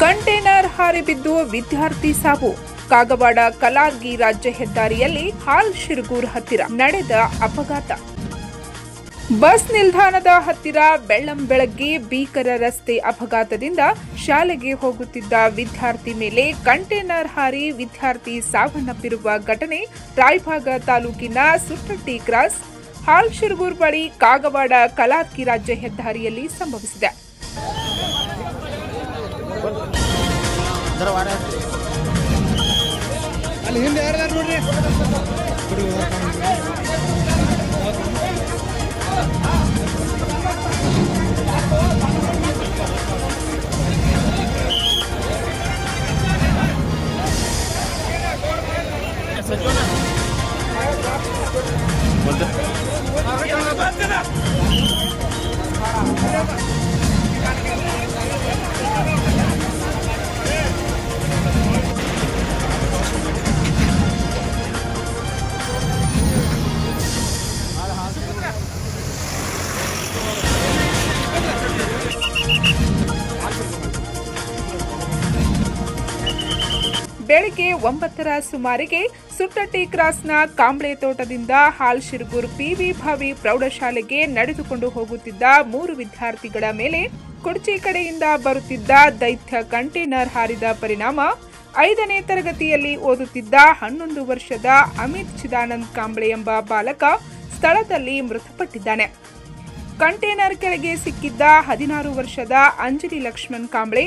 Container ಹಾರಿ ಬಿದ್ದು ವಿದ್ಯಾರ್ಥಿ ಸಾವು. ಕಾಗವಾಡ ಕಲಾರ್ಗಿ ರಾಜ್ಯ ಹೆದ್ದಾರಿಯಲ್ಲಿ ಹಾಲ್ ಶಿರಗೂರ್ ಹತ್ತಿರ ನಡೆದ ಅಪಘಾತ. ಬಸ್ ನಿಲ್ದಾಣದ ಹತ್ತಿರ ಬೆಳ್ಳಂ ಬೆಳಗ್ಗೆ ಭೀಕರ ರಸ್ತೆ ಅಪಘಾತದಿಂದ ಶಾಲೆಗೆ ಹೋಗುತ್ತಿದ್ದ ವಿದ್ಯಾರ್ಥಿ ಮೇಲೆ ಕಂಟೈನರ್ ಹಾರಿ ವಿದ್ಯಾರ್ಥಿ ಸಾವನ್ನಪ್ಪಿರುವ ಘಟನೆ ರಾಯಭಾಗ ತಾಲೂಕಿನ ಸುಟ್ಟಟ್ಟಿ ಕ್ರಾಸ್. ಹಾಲ್ ಶಿರಗೂರ್ ಬಳಿ ಕಾಗವಾಡ ಕಲಾಕಿ ರಾಜ್ಯ ಹೆದ್ದಾರಿಯಲ್ಲಿ ಸಂಭವಿಸಿದೆ. ಅಲ್ಲಿ ಹಿಂದೆ ಯಾರ್ಯಾರು ನೋಡ್ರಿ? ಬೆಳಗ್ಗೆ ಒಂಬತ್ತರ ಸುಮಾರಿಗೆ ಸುಟ್ಟಟ್ಟಿ ಕ್ರಾಸ್ನ ಕಾಂಬ್ಳೆ ತೋಟದಿಂದ ಹಾಲ್ ಶಿರ್ಗೂರ್ ಪಿವಿ ಭಾವಿ ಪ್ರೌಢಶಾಲೆಗೆ ನಡೆದುಕೊಂಡು ಹೋಗುತ್ತಿದ್ದ ಮೂರು ವಿದ್ಯಾರ್ಥಿಗಳ ಮೇಲೆ ಕುಡ್ಚಿ ಕಡೆಯಿಂದ ಬರುತ್ತಿದ್ದ ದೈತ್ಯ ಕಂಟೈನರ್ ಹಾರಿದ ಪರಿಣಾಮ ಐದನೇ ತರಗತಿಯಲ್ಲಿ ಓದುತ್ತಿದ್ದ ಹನ್ನೊಂದು ವರ್ಷದ ಅಮಿತ್ ಚಿದಾನಂದ್ ಕಾಂಬ್ಳೆ ಎಂಬ ಬಾಲಕ ಸ್ಥಳದಲ್ಲಿ ಮೃತಪಟ್ಟಿದ್ದಾನೆ. ಕಂಟೈನರ್ ಕೆಳಗೆ ಸಿಕ್ಕಿದ್ದ ಹದಿನಾರು ವರ್ಷದ ಅಂಜಲಿ ಲಕ್ಷ್ಮಣ್ ಕಾಂಬ್ಳೆ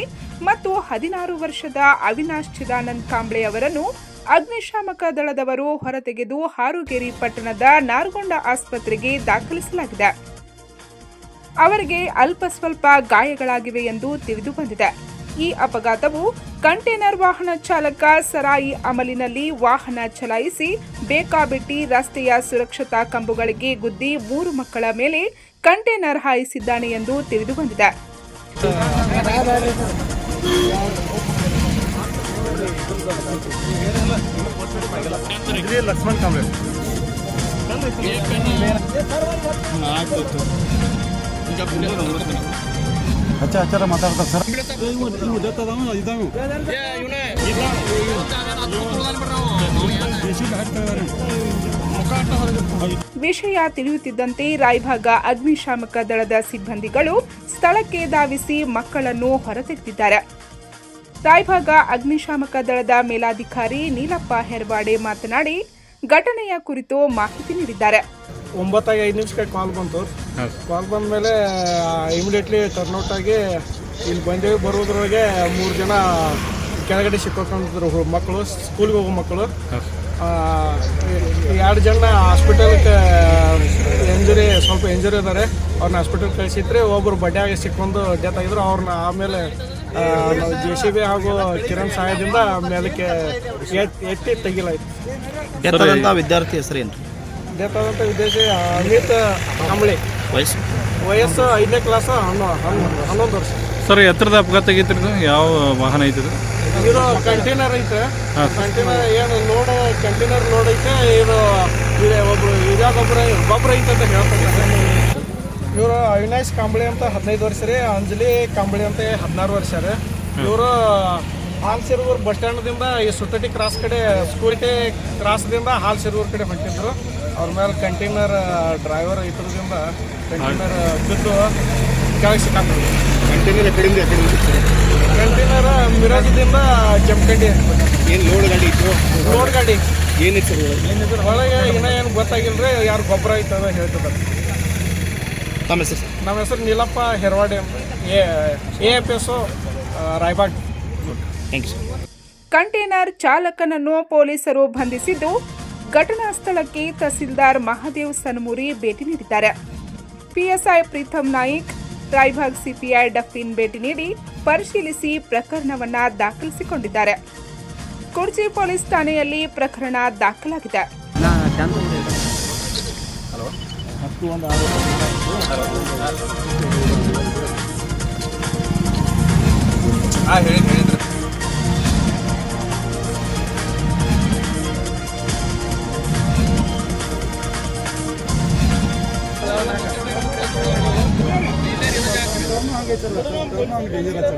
ಮತ್ತು ಹದಿನಾರು ವರ್ಷದ ಅವಿನಾಶ್ ಚಿದಾನಂದ್ ಕಾಂಬ್ಳೆ ಅವರನ್ನು ಅಗ್ನಿಶಾಮಕ ದಳದವರು ಹೊರತೆಗೆದು ಹಾರುಗೇರಿ ಪಟ್ಟಣದ ನಾರ್ಗೊಂಡ ಆಸ್ಪತ್ರೆಗೆ ದಾಖಲಿಸಲಾಗಿದೆ. ಅವರಿಗೆ ಅಲ್ಪ ಸ್ವಲ್ಪ ಗಾಯಗಳಾಗಿವೆ ಎಂದು ತಿಳಿದು ಬಂದಿದೆ. ಈ ಅಪಘಾತವು ಕಂಟೈನರ್ ವಾಹನ ಚಾಲಕ ಸರಾಯಿ ಅಮಲಿನಲ್ಲಿ ವಾಹನ ಚಲಾಯಿಸಿ ಬೇಕಾಬಿಟ್ಟಿ ರಸ್ತೆಯ ಸುರಕ್ಷತಾ ಕಂಬುಗಳಿಗೆ ಗುದ್ದಿ ಮೂರು ಮಕ್ಕಳ ಮೇಲೆ ಕಂಟೈನರ್ ಹಾಯಿಸಿದ್ದಾನೆ ಎಂದು ತಿಳಿದು ಬಂದಿದೆ. ಇದು ಲಕ್ಷ್ಮಣ್ ಕಾಂಬ್ಳೆ ಹಚ್ಚ ಹಚ್ಚಾರ ಮಾತಾಡ್ತಾರೆ ಸರ್ ವಿಷಯ ತಿಳಿಯುತ್ತಿದ್ದಂತೆ ರಾಯಭಾಗ ಅಗ್ನಿಶಾಮಕ ದಳದ ಸಿಬ್ಬಂದಿಗಳು ಸ್ಥಳಕ್ಕೆ ಧಾವಿಸಿ ಮಕ್ಕಳನ್ನು ಹೊರತೆಗೆದಿದ್ದಾರೆ ರಾಯಭಾಗ ಅಗ್ನಿಶಾಮಕ ದಳದ ಮೇಲಾಧಿಕಾರಿ ನೀಲಪ್ಪ ಹೆರ್ವಾಡೆ ಮಾತನಾಡಿ ಘಟನೆಯ ಕುರಿತು ಮಾಹಿತಿ ನೀಡಿದ್ದಾರೆ. ಒಂಬತ್ತಾಗಿ ಐದು ನಿಮಿಷಕ್ಕೆ ಕಾಲ್ ಬಂತು. ಕಾಲ್ ಬಂದ ಮೇಲೆ ಇಮಿಡಿಯೇಟ್ಲಿ ಟರ್ನ್ಔಟ್ ಆಗಿ ಇಲ್ಲಿ ಬಂದೇವಿ ಬರೋದ್ರೊಳಗೆ ಮೂರು ಜನ ಕೆಳಗಡೆ ಸಿಕ್ಕೊಂಡಿದ್ರು ಮಕ್ಕಳು ಸ್ಕೂಲ್ಗೆ ಹೋಗೋ ಮಕ್ಕಳು. ಎರಡು ಜನ ಹಾಸ್ಪಿಟಲ್ಗೆ ಇಂಜುರಿ ಸ್ವಲ್ಪ ಇಂಜುರಿ ಇದ್ದಾರೆ ಅವ್ರನ್ನ ಹಾಸ್ಪಿಟಲ್ ಕಳಿಸಿದ್ರೆ ಒಬ್ಬರು ಬಡ್ಯಾಗೆ ಸಿಕ್ಕೊಂಡು ಡೆತ್ ಆಗಿದ್ರು. ಅವ್ರನ್ನ ಆಮೇಲೆ ಜೆ ಸಿ ಬಿ ಹಾಗೂ ಕಿರಣ್ ಸಹಾಯದಿಂದ ಮೇಲಕ್ಕೆ ಎತ್- ಎತ್ತಿ ತೆಗಿಲಾಯ್ತು. ವಿದ್ಯಾರ್ಥಿ ಹೆಸರೇನು ಡೆತ್ ಆದಂಥ ವಿದ್ಯಾರ್ಥಿ ಅಮಿತ್ ಕಂಬಳಿ ವಯಸ್ಸು? ವಯಸ್ಸು ಐದನೇ ಕ್ಲಾಸ್ ಹನ್ನೊಂದು ಹನ್ನೊ- ಹನ್ನೊಂದು ವರ್ಷ. ಸರ್ ಎತ್ತರದ ಅಪಘಾತ ಆಗಿತ್ತು ಯಾವ ವಾಹನ ಐತಿ ಇದು ಕಂಟೈನರ್ ಐತೆ. ಕಂಟೈನರ್ ಏನು ಲೋಡ್ ಕಂಟೈನರ್ ಲೋಡ್ ಐತೆ ಇದು ಇದೆ ಒಬ್ರು ಇದೇ ಗೊಬ್ಬರ ಗೊಬ್ಬರ ಐತೆ ಅಂತ ಹೇಳ್ತಾರೆ ಇವರು ಅವಿನಾಶ್ ಕಾಂಬಳಿ ಅಂತ ಹದಿನೈದು ವರ್ಷ ರೀ ಅಂಜಲಿ ಕಾಂಬಳಿ ಅಂತ ಹದಿನಾರು ವರ್ಷ ರೀ. ಇವರು ಹಾಲ್ ಸಿರುಗೂರು ಬಸ್ ಸ್ಟ್ಯಾಂಡ್ದಿಂದ ಈ ಸುತ್ತಟಿ ಕ್ರಾಸ್ ಕಡೆ ಸ್ಕೂಲ್ಟಿ ಕ್ರಾಸ್ದಿಂದ ಹಾಲ್ ಸಿರುಗೂರು ಕಡೆ ಹೊಂಟಿದ್ರು. ಅವ್ರ ಮೇಲೆ ಕಂಟೈನರ್ ಡ್ರೈವರ್ ಇದ್ರದಿಂದ ಕಂಟೈನರ್ ಬಿದ್ದು ಕೆಳಗೆ ಸಿಕ್ಕಾಕ್ತಾರೆ ಕಂಟೈನರ್ ಕಡೆಯಿಂದ ಕಡೆ ಕಂಟೈನರ್ ಮಿರಾಜದಿಂದ ಜಮಖಂಡಿ ಏನು ಲೋಡ್ ಗಾಡಿ ಇತ್ತು? ಲೋಡ್ ಗಾಡಿ. ಏನಿತ್ತು? ಏನಿದ್ರ ಒಳಗೆ ಇನ್ನೂ ಏನು ಗೊತ್ತಾಗಿಲ್ರಿ ಯಾರು ಗೊಬ್ಬರ ಅಂತ ಹೇಳ್ತಿದ್ದಾರೆ. ನಮ್ಮ ಹೆಸರು ಸರ್ ನಮ್ಮ ಹೆಸರು Neelappa Heravade A F S Raybag. Thank you container ಚಾಲಕನನ್ನು ಪೊಲೀಸರು ಬಂಧಿಸಿದ್ದು ಘಟನಾ ಸ್ಥಳಕ್ಕೆ ತಹಸೀಲ್ದಾರ್ ಮಹಾದೇವ್ ಸನ್ಮುರಿ ಭೇಟಿ ನೀಡಿದ್ದಾರೆ. ಪಿಎಸ್ಐ ಪ್ರೀತಮ್ ನಾಯಿಕ್ ರಾಯ್ಭಾಗ್ ಸಿಪಿಐ ಡಫಿನ್ ಭೇಟಿ ನೀಡಿ ಪರಿಶೀಲಿಸಿ ಪ್ರಕರಣವನ್ನ ದಾಖಲಿಸಿಕೊಂಡಿದ್ದಾರೆ. ಕುರ್ಚಿ ಪೊಲೀಸ್ ಠಾಣೆಯಲ್ಲಿ ಪ್ರಕರಣ ದಾಖಲಾಗಿದೆ. ಹಾಂ ಹೇಳಿ. ಹೇಳಿದ್ರು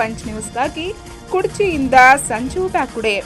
ಪಂಚ್ ನ್ಯೂಸ್ಗಾಗಿ ಕುಡ್ಚಿಯಿಂದ ಸಂಜು ಬ್ಯಾಕುಡೆ.